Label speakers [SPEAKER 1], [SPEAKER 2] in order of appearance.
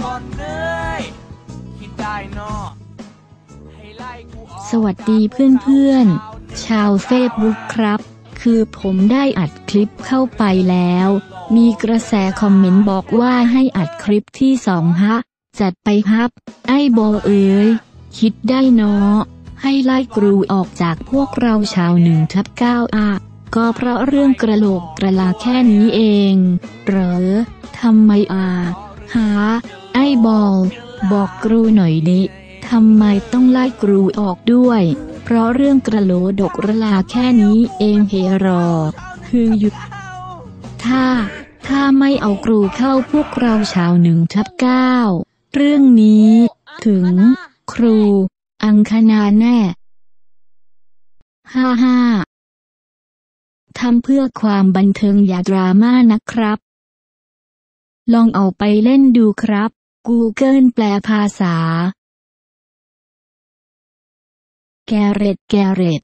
[SPEAKER 1] ก่อนเน้ยคิดได้นอให้ไล่กูออกสวัสดีเพื่อนๆ ชาวเฟซบุ๊กครับ คือผมได้อัดคลิปเข้าไปแล้ว มีกระแสคอมเมนต์บอกว่าให้อัดคลิปที่สองฮะ จัดไปครับ ไอ้โบเอ๋ยคิดได้เนาะให้ไล่กรูออกจากพวกเราชาวหนึ่งทับเก้าอะก็เพราะเรื่องกระโหลกกระลาแค่นี้เอง เหรอทำไมอ่าหา บอล บอกกรูหน่อยดิทำไมต้องไล่กรูออกด้วย เพราะเรื่องกระโหลดกระลาแค่นี้เองเฮรอ คือหยุด ถ้า ถ้าไม่เอากรูเข้าพวกเราชาวหนึ่งทับเก้าเรื่องนี้ ถึง ครู อังคณาแน่ ห้าห้าทำเพื่อความบันเทิงอย่าดราม่านะครับ ลองเอาไปเล่นดูครับ Google แปลภาษาแกเรตแกเรต